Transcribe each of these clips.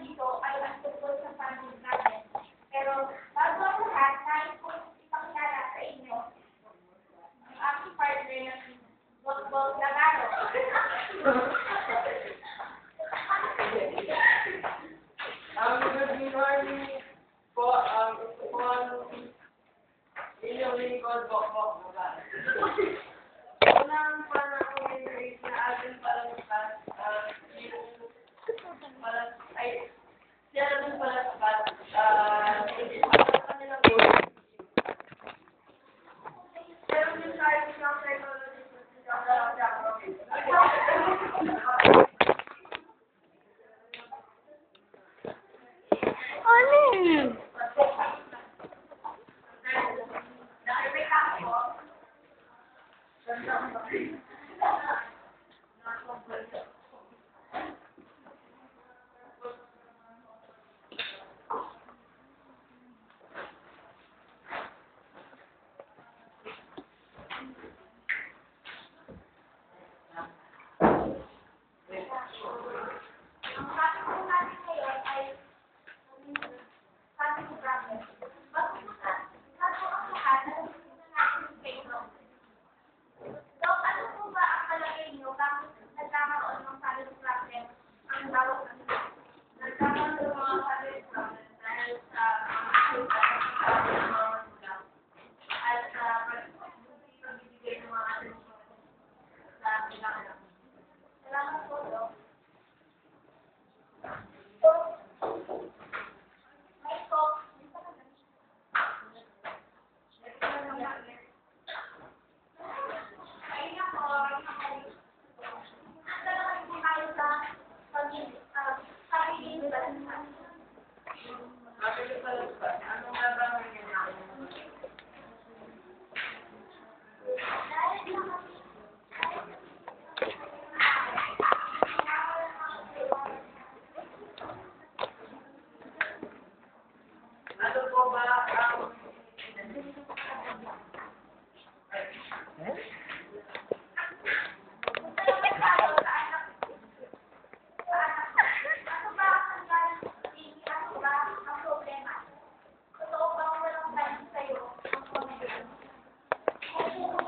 dito ay nasa ay, siya rin parang kat, ah, parang kanila po. Pero yung science ng psychology, Ano yun? Anong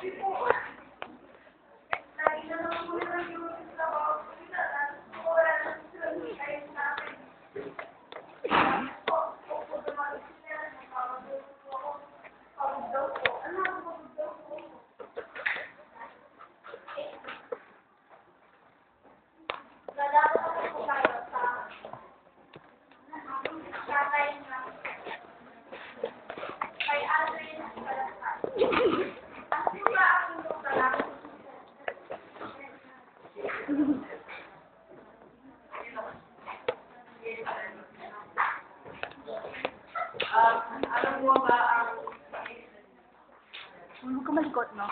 people um, ano po ba ang Huwag ka malikot, no?